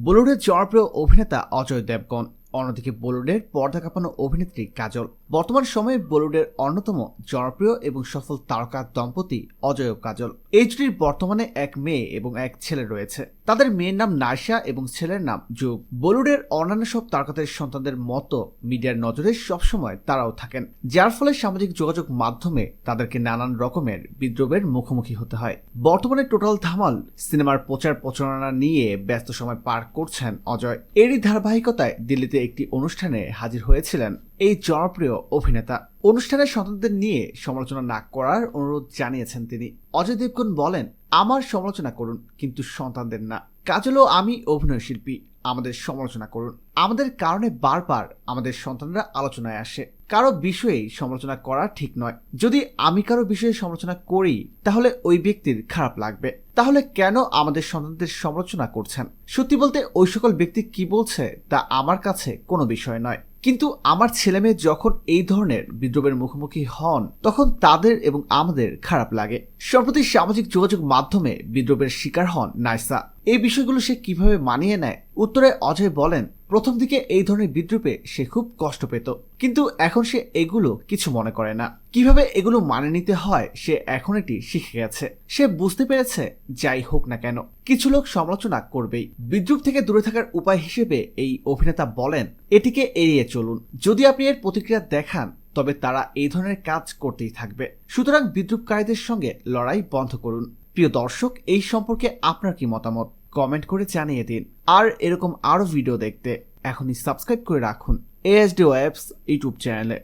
বলিউডের জনপ্রিয় অভিনেতা অজয় দেবগন অন্যদিকে বলিউডের পর্দা কাঁপানো অভিনেত্রী কাজল। বর্তমান সময়ে বলিউডের অন্যতম জনপ্রিয় এবং সফল তারকা দম্পতি অজয় কাজল। এই বর্তমানে এক মেয়ে এবং এক ছেলে রয়েছে। তাদের মেয়ের নাম নার্সা এবং ছেলের নাম যুগ। বলিউডের অন্যান্য সব তারকাদের সন্তানদের মতো মিডিয়ার নজরে সবসময় তারাও থাকেন, যার ফলে সামাজিক যোগাযোগ মাধ্যমে তাদেরকে নানান রকমের বিদ্রোহের মুখোমুখি হতে হয়। বর্তমানে টোটাল ধামাল সিনেমার প্রচার প্রচারণা নিয়ে ব্যস্ত সময় পার করছেন অজয়। এরই ধারাবাহিকতায় দিল্লিতে একটি অনুষ্ঠানে হাজির হয়েছিলেন এই জনপ্রিয় অভিনেতা। অনুষ্ঠানে সন্তানদের নিয়ে সমালোচনা না করার অনুরোধ জানিয়েছেন তিনি। অজয় দেবগন বলেন, আমার সমালোচনা করুন, কিন্তু সন্তানদের না। কাজলও আমি অভিনয় শিল্পী আমাদের সমালোচনা করুন। আমাদের কারণে বারবার আমাদের সন্তানরা আলোচনায় আসে। কারও বিষয়েই সমালোচনা করা ঠিক নয়। যদি আমি কারও বিষয়ে সমালোচনা করি, তাহলে ওই ব্যক্তির খারাপ লাগবে। তাহলে কেন আমাদের সন্তানদের সমালোচনা করছেন? সত্যি বলতে, ওই সকল ব্যক্তি কি বলছে তা আমার কাছে কোনো বিষয় নয়। কিন্তু আমার ছেলেমেয়ে যখন এই ধরনের বিদ্রোহের মুখোমুখি হন, তখন তাদের এবং আমাদের খারাপ লাগে। সম্প্রতি সামাজিক যোগাযোগ মাধ্যমে বিদ্রোহের শিকার হন নাইসা। এই বিষয়গুলো সে কীভাবে মানিয়ে নেয়? উত্তরে অজয় বলেন, প্রথম দিকে এই ধরনের বিদ্রুপে সে খুব কষ্ট পেত। কিন্তু এখন সে এগুলো কিছু মনে করে না। কীভাবে এগুলো মানে নিতে হয়, সে এখন এটি শিখে গেছে। সে বুঝতে পেরেছে, যাই হোক না কেন, কিছু লোক সমালোচনা করবেই। বিদ্রুপ থেকে দূরে থাকার উপায় হিসেবে এই অভিনেতা বলেন, এটিকে এড়িয়ে চলুন। যদি আপনি এর প্রতিক্রিয়া দেখান, তবে তারা এই ধরনের কাজ করতেই থাকবে। সুতরাং বিদ্রুপকারীদের সঙ্গে লড়াই বন্ধ করুন। প্রিয় দর্শক, এই সম্পর্কে আপনার কি মতামত? কমেন্ট করে জানিয়ে দিন। আর এরকম আরও ভিডিও দেখতে এখনই সাবস্ক্রাইব করে রাখুন এএসডি ওয়েবস ইউটিউব চ্যানেলে।